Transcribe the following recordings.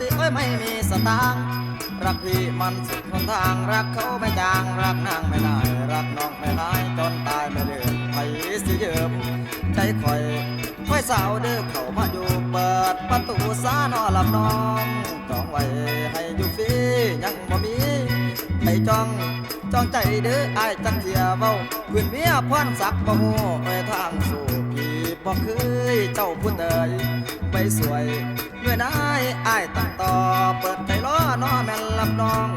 ติโอ้ยไม่มีสตางค์รักพี่มันสุดคนทางรักเขาไม่จางรักนางไม่นายรักน้องไม่นายจนตายไม่เลืมไผสิเยิมใจคอยคอยสาวเด้อเข้ามาอยู่เปิดประตูสานอหลับน้องจองไว้ให้อยู่ฟรียังบ่มีให้จองจองใจเด้อไอายจักเทียเว้าเพื่อนเมียพรสักบ่ฮู้ไปทางสู่พี่บ่เคยเจ้าผู้เตยไปสวย เมื่อนายอายตั้งต่อเปิดใจล้อนอแม่นรับน้อง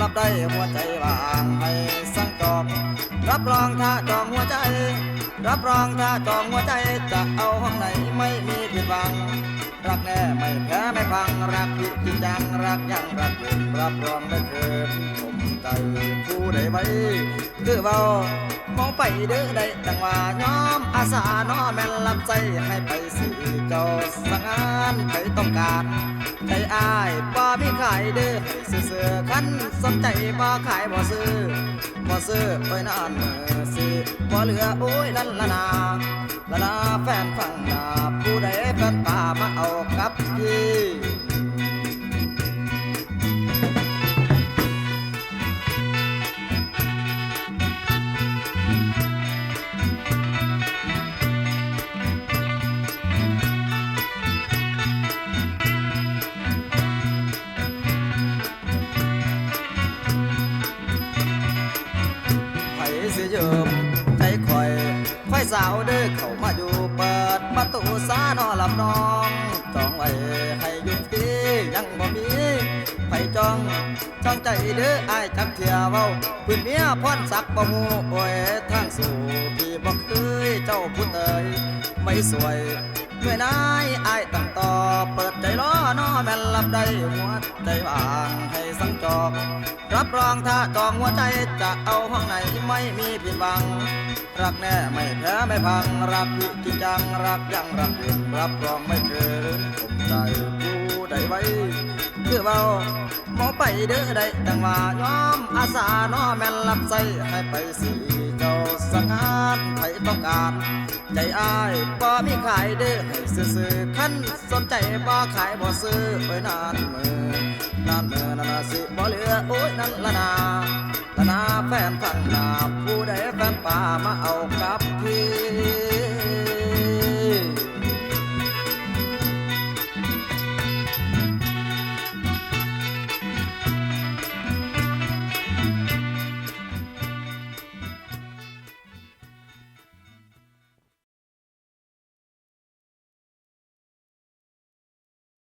รับได้หัวใจวางให้สั่งจองรับรองถ้าจองหัวใจ รับรองถ้าจองหัวใจจะเอาห้องไหนไม่มีผิดหวัง รักแน่ไม่แพ้ไม่พังรักพี่จริงจังรักยังรักรับรองได้เกินผมใจผู้ใดไว้คือเบา มองไปเด้อได้จังว่าย้อมอาสาน้อแม่นลำใจให้ไปสิเจ้าสังงานไปต้องการใจอายบ่มีขายเด้อให้ซื้อคันสนใจบ่ขายบ่ซื้อบ่ซื้อไปนานมือสิบ่เหลือโอ้ยนั่นละนาละนาแฟนฟังนาผู้ใดแฟนป่ามาเอากับพี่ สาวเด้อเข้ามาอยู่เปิดประตูสานอลำนองจองไว้ให้อยู่ที่ยังบ่มีไผจองจองใจเด้ออายจักเทียเว้าพื้นเมียพรสักบ่ฮู้โอ้ยทางสู่พี่บ่เคยเจ้าผู้เตยไม่สวยเมื่อนายอายตั้งต่อเปิดใจล้อน แม่นรับได้หัวใจว่างให้สังจอกรับรองถ้าจองหัวใจจะเอาห้องไหนไม่มีผิดหวัง รักแน่ไม่แพ้ไม่พัง รักจริงจังรักยังรักอื่นรับรองไม่เกินผมใจผู้ใดไว้คือเบาหมอไปเด้อได้จังว่ายอมอาสาน้อแม่นรับใสให้ไปสิเจ้า สังงานใครต้องการ ใจอายบ่มีขายเด้อให้ซื้อๆคันสนใจบ่ขายบ่ซื้อไปนานมือนานมือนานนาสิบ่เหลือโอ้ยนั่นละนาละนาแฟนฟังนาผู้ใดแฟนป่ามาเอากับ